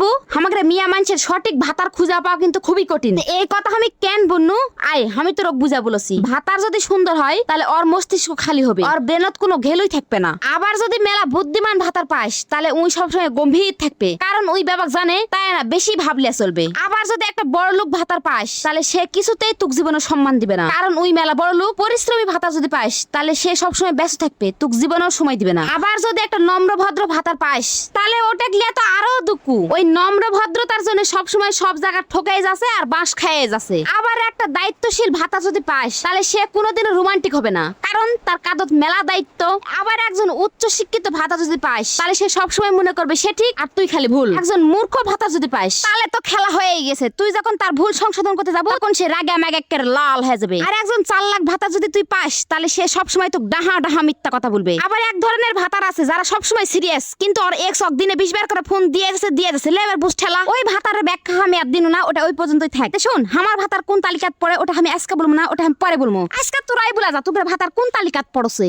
বু আমাদের মিয়া মানুষের সঠিক ভাতার খুঁজা পাওয়া কিন্তু খুবই কঠিন। এই কথা আমি কেন বন্নু আয়, আমি তো রোগ বুঝা বলেছি। ভাতার যদি সুন্দর হয়, তাহলে ওর মস্তিষ্ক খালি হবে। আর ব্রেনত কোনো ঘেলুই থাকবে না। আবার যদি মেলা বুদ্ধিমান ভাতার পাস, তাহলে উই সবসময় গম্ভীর থাকবে। কারণ ওই ব্যাপার জানে, তাই না, বেশি ভাবলে চলবে। আবার একটা বড় লোক ভাতার পাস, তাহলে সে কিছুতেই তুক জীবনে সম্মান দিবে না। কারণ ওই মেলা বড় লোক পরিশ্রমী ভাতা যদি পাস, তাহলে সে সবসময় ব্যস্ত থাকবে তুক জীবনেও সময় দিবে না। আবার যদি একটা নম্র ভদ্র ভাতার পাস, তাহলে ওটা গিয়ে তো আরও দুকু ওই নম্র ভদ্রতার জন্য সবসময় সব জায়গা ঠকাই যাচ্ছে আর বাঁশ খাইয়ে যাচ্ছে। আবার একটা দায়িত্বশীল ভাতা যদি পাস, তাহলে সে কোনোদিনও রোমান্টিক হবে না। কারণ তার কাদত মেলা দায়িত্ব। আবার একজন উচ্চ শিক্ষিত ভাতা যদি পাস, তাহলে সে সবসময় মনে করবে সে ঠিক আর তুই খালি ভুল। একজন মূর্খ ভাতা যদি পাস, তাহলে তো খেলা হয়েই গেছে। তুই যখন তার ভুল সংশোধন করতে যাব, তখন সে রাগে ম্যাগে একের লাল হয়ে যাবে। আর একজন চার লাখ ভাতা যদি তুই পাস, তাহলে সে সবসময় তো ডাহা ডাহা মিথ্যা কথা বলবে। আবার এক ধরনের ভাতার আছে যারা সবসময় সিরিয়াস কিন্তু ওর এক্স দিনে বিশ বার করে ফোন দিয়ে যাচ্ছে দিয়ে যাচ্ছে লেবার বুঝ ঠেলা, ওই ভাতার ব্যাখ্যা আমি আর দিন না, ওটা ওই পর্যন্তই থাক। শোন, আমার ভাতার কোন তালিকাত পড়ে ওটা আমি আজকে বলব না, ওটা আমি পরে বলব। আজকে তোরাই বলা যা তোর ভাতার কোন তালিকাত পড়ছে?